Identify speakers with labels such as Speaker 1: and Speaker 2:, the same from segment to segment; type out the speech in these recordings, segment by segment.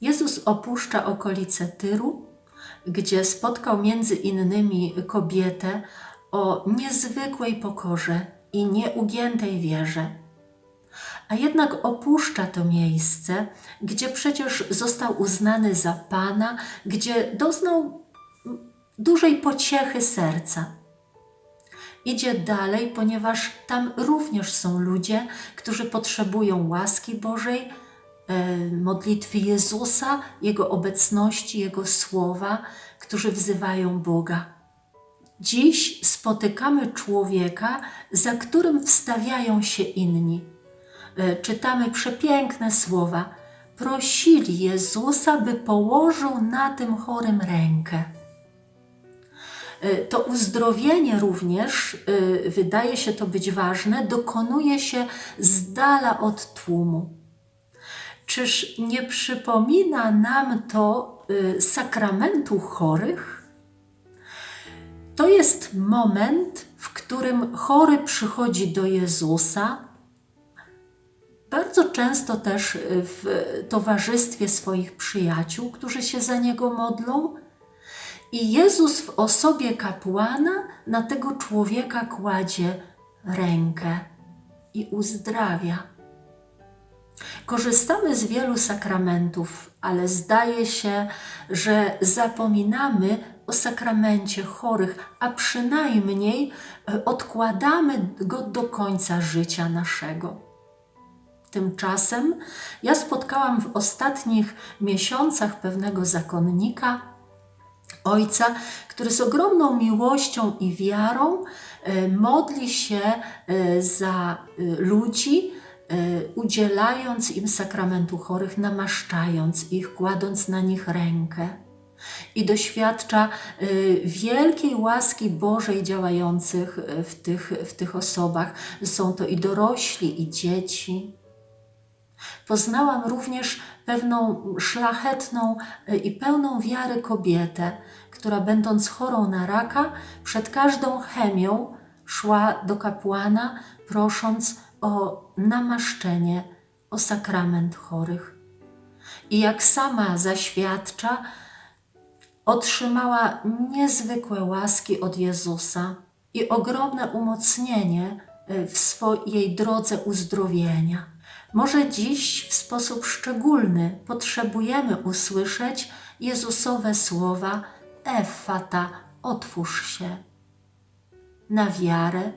Speaker 1: Jezus opuszcza okolice Tyru, gdzie spotkał między innymi kobietę o niezwykłej pokorze i nieugiętej wierze. A jednak opuszcza to miejsce, gdzie przecież został uznany za Pana, gdzie doznał dużej pociechy serca. Idzie dalej, ponieważ tam również są ludzie, którzy potrzebują łaski Bożej, modlitwy Jezusa, Jego obecności, Jego słowa, którzy wzywają Boga. Dziś spotykamy człowieka, za którym wstawiają się inni. E, Czytamy przepiękne słowa. Prosili Jezusa, by położył na tym chorym rękę. E, To uzdrowienie również, e, wydaje się to być ważne, dokonuje się z dala od tłumu. Czyż nie przypomina nam to e, sakramentu chorych? To jest moment, w którym chory przychodzi do Jezusa, bardzo często też w towarzystwie swoich przyjaciół, którzy się za niego modlą. I Jezus w osobie kapłana na tego człowieka kładzie rękę i uzdrawia. Korzystamy z wielu sakramentów, ale zdaje się, że zapominamy o sakramencie chorych, a przynajmniej e, odkładamy go do końca życia naszego. Tymczasem ja spotkałam w ostatnich miesiącach pewnego zakonnika, ojca, który z ogromną miłością i wiarą e, modli się e, za ludzi, udzielając im sakramentu chorych, namaszczając ich, kładąc na nich rękę. I doświadcza e, wielkiej łaski Bożej działających e, w tych, w tych osobach. Są to i dorośli, i dzieci. Poznałam również pewną szlachetną y, i pełną wiary kobietę, która będąc chorą na raka, przed każdą chemią szła do kapłana, prosząc o namaszczenie, o sakrament chorych. I jak sama zaświadcza, otrzymała niezwykłe łaski od Jezusa i ogromne umocnienie y, w swojej drodze uzdrowienia. Może dziś w sposób szczególny potrzebujemy usłyszeć Jezusowe słowa Effata, otwórz się. Na wiarę,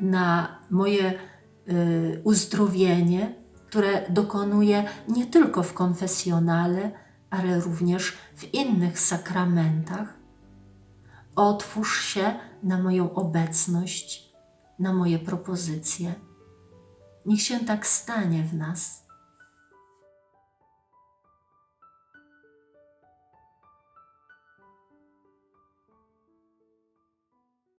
Speaker 1: na moje y, uzdrowienie, które dokonuję nie tylko w konfesjonale, ale również w innych sakramentach. Otwórz się na moją obecność, na moje propozycje. Niech się tak stanie w nas.